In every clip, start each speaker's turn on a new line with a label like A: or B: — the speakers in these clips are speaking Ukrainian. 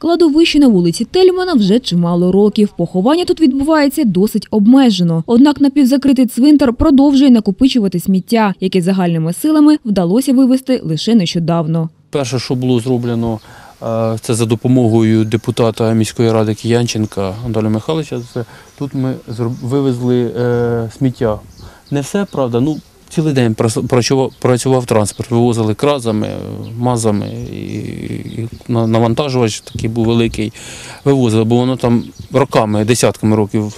A: Кладовище на вулиці Тельмана вже чимало років. Поховання тут відбувається досить обмежено. Однак напівзакритий цвинтар продовжує накопичувати сміття, яке загальними силами вдалося вивезти лише нещодавно.
B: Перше, що було зроблено, е, це за допомогою депутата міської ради Киянченка Анатолія Михайловича. Тут ми вивезли е, сміття. Не все, правда, ну цілий день працював, працював транспорт, вивозили кразами, е, мазами і, і навантажувач такий був великий. Вивозили, бо воно там роками, десятками років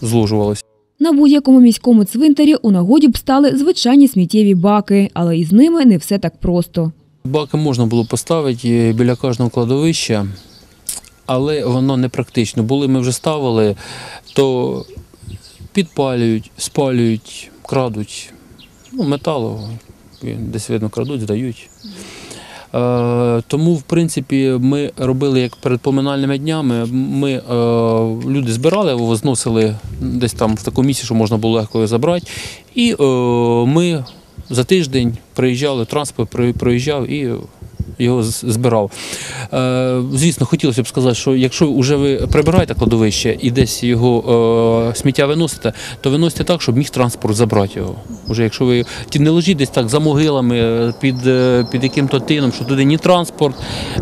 B: зложувалося.
A: На будь-якому міському цвинтарі у нагоді б стали звичайні сміттєві баки, але із ними не все так просто.
B: Баки можна було поставити біля кожного кладовища, але воно не практично. Були ми вже ставили, то підпалюють, спалюють, крадуть. Ну, металу, десь видно, крадуть, здають. Е, тому, в принципі, ми робили як перед поминальними днями. Ми е, люди збирали, зносили десь там в таку місці, що можна було легко забрати. І е, ми за тиждень приїжджали, транспорт при- приїжджав і його збирав. Е, звісно, хотілося б сказати, що якщо вже ви прибираєте кладовище і десь його е, сміття виносите, то виносите так, щоб міг транспорт забрати його. Уже якщо ви не ложіть десь так за могилами, е, під, е, під яким-то тином, що туди ні транспорт,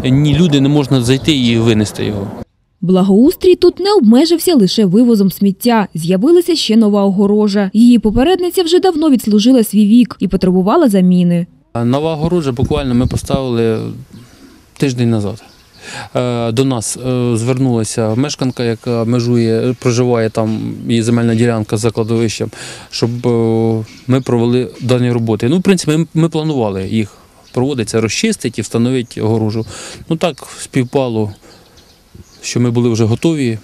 B: ні люди не можна зайти і винести його.
A: Благоустрій тут не обмежився лише вивозом сміття. З'явилася ще нова огорожа. Її попередниця вже давно відслужила свій вік і потребувала заміни.
B: А Нова огорожа буквально ми поставили тиждень назад. Е, До нас е, звернулася мешканка, яка межує, проживає там, її земельна ділянка за кладовищем, щоб е, ми провели дані роботи. Ну, в принципі, ми планували їх проводити, розчистити і встановити огорожу. Ну так співпало, що ми були вже готові.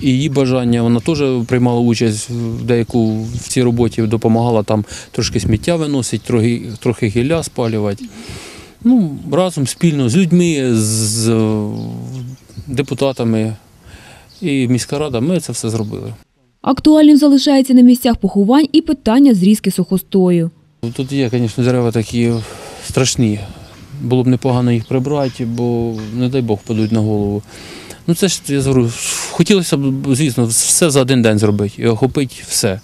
B: І її бажання, вона теж приймала участь в деяку в цій роботі, допомагала там трошки сміття виносити, трохи, трохи гілля спалювати. Ну, разом спільно з людьми, з е, депутатами і міська рада, ми це все зробили.
A: Актуальним залишається на місцях поховань і питання зрізки сухостою.
B: Тут є, звісно, дерева такі страшні. Було б непогано їх прибрати, бо, не дай Бог, падуть на голову. Ну це ж я говорю, хотілося б, звісно, все за один день зробити і охопити все.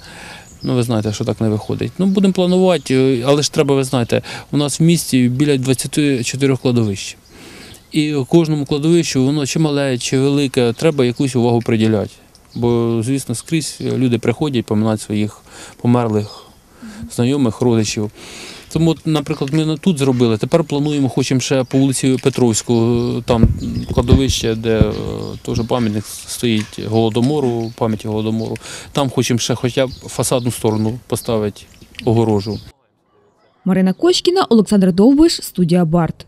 B: Ну, ви знаєте, що так не виходить. Ну, будемо планувати, е, але ж треба, ви знаєте, у нас в місті біля 24 кладовищ. І кожному кладовищу, воно чи мале, чи велике, треба якусь увагу приділяти. Бо, звісно, скрізь люди приходять поминати своїх померлих знайомих, родичів. Тому, наприклад, ми тут зробили. Тепер плануємо, хочемо ще по вулиці Петровську, там кладовище, де е, теж пам'ятник стоїть голодомору, пам'яті голодомору. Там хочемо ще хоча б фасадну сторону поставити огорожу.
A: Марина Кочкіна, Олександр Довбиш, студія Барт.